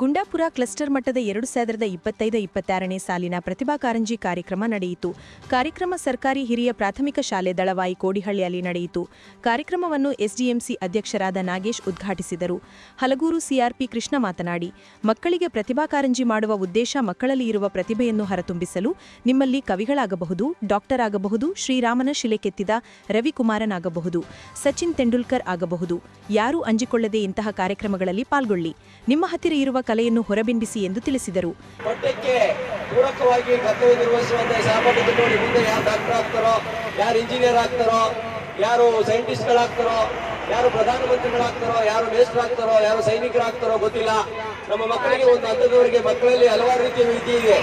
Gundapura cluster ಮಟ್ಟದ ಎರಡು ಸಾವಿರದ ಇಪ್ಪತ್ತೈದು ಇಪ್ಪತ್ತಾರನೇ ಸಾಲಿನ ಪ್ರತಿಭಾ ಕಾರಂಜಿ ಕಾರ್ಯಕ್ರಮ ನಡೆಯಿತು. ಕಾರ್ಯಕ್ರಮ ಸರ್ಕಾರಿ ಹಿರಿಯ ಪ್ರಾಥಮಿಕ ಶಾಲೆ ದಳವಾಯಿ ಕೋಡಿಹಳ್ಳಿಯಲ್ಲಿ ನಡೆಯಿತು. ಕಾರ್ಯಕ್ರಮವನ್ನು ಎಸ್ಡಿಎಂಸಿ ಅಧ್ಯಕ್ಷರಾದ ನಾಗೇಶ್ ಉದ್ಘಾಟಿಸಿದರು. ಹಲಗೂರು ಸಿಆರ್ಪಿ ಕೃಷ್ಣ ಮಾತನಾಡಿ, ಮಕ್ಕಳಿಗೆ ಪ್ರತಿಭಾ ಕಾರಂಜಿ ಮಾಡುವ ಉದ್ದೇಶ ಮಕ್ಕಳಲ್ಲಿ ಇರುವ ಪ್ರತಿಭೆಯನ್ನು ಹೊರತುಂಬಿಸಲು ನಿಮ್ಮಲ್ಲಿ ಕವಿಗಳಾಗಬಹುದು ಡಾಕ್ಟರ್ ಆಗಬಹುದು ಶ್ರೀರಾಮನ ಶಿಲೆ ಕೆತ್ತಿದ ರವಿಕುಮಾರನಾಗಬಹುದು, ಸಚಿನ್ ತೆಂಡೂಲ್ಕರ್ ಆಗಬಹುದು. ಯಾರೂ ಅಂಜಿಕೊಳ್ಳದೆ ಇಂತಹ ಕಾರ್ಯಕ್ರಮಗಳಲ್ಲಿ ಪಾಲ್ಗೊಳ್ಳಿ. ನಿಮ್ಮ ಹತ್ತಿರ ಇರುವ ಕಲೆಯನ್ನು ಹೊರಬಿಂಬಿಸಿ ಎಂದು ತಿಳಿಸಿದರು. ಪೂರಕವಾಗಿ ಮುಂದೆ ಯಾರು ಡಾಕ್ಟರ್ ಆಗ್ತಾರೋ ಯಾರು ಇಂಜಿನಿಯರ್ ಆಗ್ತಾರೋ ಯಾರು ಸೈಂಟಿಸ್ಟ್ಗಳಾಗ್ತಾರೋ ಯಾರು ಪ್ರಧಾನಮಂತ್ರಿಗಳಾಗ್ತಾರೋ, ಯಾರು ಮಿನಿಸ್ಟರ್ ಆಗ್ತಾರೋ ಯಾರು ಸೈನಿಕರಾಗ್ತಾರೋ ಗೊತ್ತಿಲ್ಲ. ನಮ್ಮ ಮಕ್ಕಳಿಗೆ ಒಂದು ಹಂತದವರೆಗೆ ಮಕ್ಕಳಲ್ಲಿ ಹಲವಾರು ರೀತಿಯ ವಿದ್ಯೆ ಇದೆ.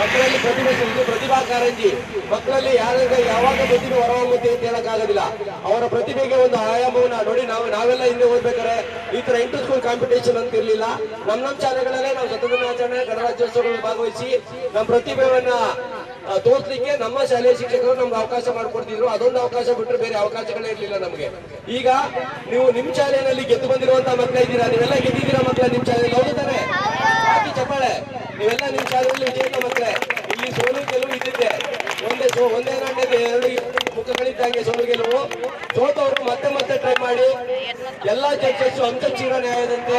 ಮಕ್ಕಳಲ್ಲಿ ಪ್ರತಿಭೆ ಇದು. ಪ್ರತಿಭಾ ಕಾರಂಜಿ. ಮಕ್ಕಳಲ್ಲಿ ಯಾರಾಗ ಯಾವಾಗ ಪ್ರತಿಭೆ ಹೊರಹೊಮ್ಮುತ್ತೆ ಅಂತ ಹೇಳಕ್ಕಾಗೋದಿಲ್ಲ. ಅವರ ಪ್ರತಿಭೆಗೆ ಒಂದು ಆಯಾಮವನ್ನ ನೋಡಿ ನಾವು, ನಾವೆಲ್ಲ ಹಿಂದೆ ಓದ್ಬೇಕಾರೆ ಈ ತರ ಇಂಟರ್ ಸ್ಕೂಲ್ ಕಾಂಪಿಟೇಷನ್ ಅಂತ ಇರಲಿಲ್ಲ. ನಮ್ಮ ನಮ್ಮ ಶಾಲೆಗಳಲ್ಲೇ ನಾವು ಶತದಿನಾಚರಣೆ, ಗಣರಾಜ್ಯೋತ್ಸವಗಳಲ್ಲಿ ಭಾಗವಹಿಸಿ ನಮ್ಮ ಪ್ರತಿಭೆಯನ್ನ ತೋರ್ಸ್ಲಿಕ್ಕೆ ನಮ್ಮ ಶಾಲೆಯ ಶಿಕ್ಷಕರು ನಮ್ಗೆ ಅವಕಾಶ ಮಾಡಿಕೊಡ್ತಿದ್ರು. ಅದೊಂದು ಅವಕಾಶ ಬಿಟ್ಟರೆ ಬೇರೆ ಅವಕಾಶಗಳೇ ಇರಲಿಲ್ಲ ನಮಗೆ. ಈಗ ನೀವು ನಿಮ್ ಶಾಲೆಯಲ್ಲಿ ಗೆದ್ದು ಬಂದಿರುವಂತ ಮಕ್ಕಳ ಇದ್ದೀರಾ? ನೀವೆಲ್ಲ ಗೆದ್ದಿದ್ದೀರಾ ಮಕ್ಕಳ ನಿಮ್ ಶಾಲೆಯಲ್ಲಿ? ಹೌದು ತಾನೆ? ಹಾಕಿ ಚಪ್ಪಾಳೆ. ನೀವೆಲ್ಲ ನಿಮ್ ಶಾಲೆಯಲ್ಲಿ ವಿಜೇತ ಮಕ್ಕಳೇ ಇಲ್ಲಿ ಸೋಲು ಗೆಲುವು ಇದ್ದಿದ್ದೆ. ಒಂದೇ ಸೋ, ಒಂದೇ ನಾಣ್ಯದ ಎರಡು ಮುಖಗಳಿದ್ದಂಗೆ ಸೋಲು ಗೆಲುವು. ಸೋತವರು ಮತ್ತೆ ಮತ್ತೆ ಟ್ರೈ ಮಾಡಿ. ಎಲ್ಲಾ ಜಡ್ಜಸ್ ಅಂಚಕ್ಷೀರ ನ್ಯಾಯದಂತೆ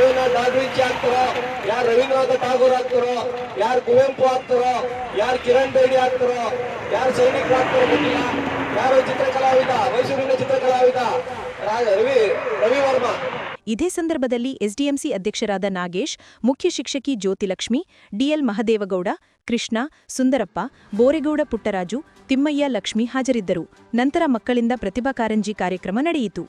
ಲಿಯೋನಾ ಡಾಲ್ವಿಂಚಿ ಆಗ್ತಾರೋ, ಯಾರು ರವೀಂದ್ರನಾಥ ಟಾಗೂರ್ ಆಗ್ತಾರೋ, ಯಾರು ಕುವೆಂಪು ಆಗ್ತಾರೋ, ಯಾರು ಕಿರಣ್ ಬೇಡಿ ಆಗ್ತಾರೋ, ಯಾರು ಸೈನಿಕರು ಆಗ್ತಾರೋ ಗೊತ್ತಿಲ್ಲ. ಯಾರು ಚಿತ್ರಕಲಾವಿದ, ಮೈಸೂರಿನ ಚಿತ್ರಕಲಾವಿದ ರವಿ ರವಿ ವರ್ಮಾ. ಇದೇ ಸಂದರ್ಭದಲ್ಲಿ ಎಸ್ಡಿಎಂಸಿ ಅಧ್ಯಕ್ಷರಾದ ನಾಗೇಶ್, ಮುಖ್ಯ ಶಿಕ್ಷಕಿ ಜ್ಯೋತಿಲಕ್ಷ್ಮಿ, ಡಿಎಲ್ ಮಹದೇವಗೌಡ, ಕೃಷ್ಣ, ಸುಂದರಪ್ಪ, ಬೋರೆಗೌಡ ಪುಟ್ಟರಾಜು, ತಿಮ್ಮಯ್ಯ ಲಕ್ಷ್ಮಿ ಹಾಜರಿದ್ದರು. ನಂತರ ಮಕ್ಕಳಿಂದ ಪ್ರತಿಭಾ ಕಾರಂಜಿ ಕಾರ್ಯಕ್ರಮ ನಡೆಯಿತು.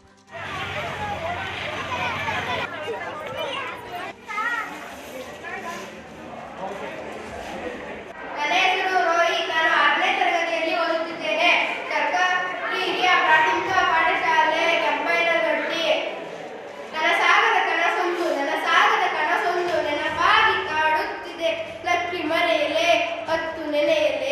ಹತ್ತು ನೆಲೆಯಲ್ಲಿ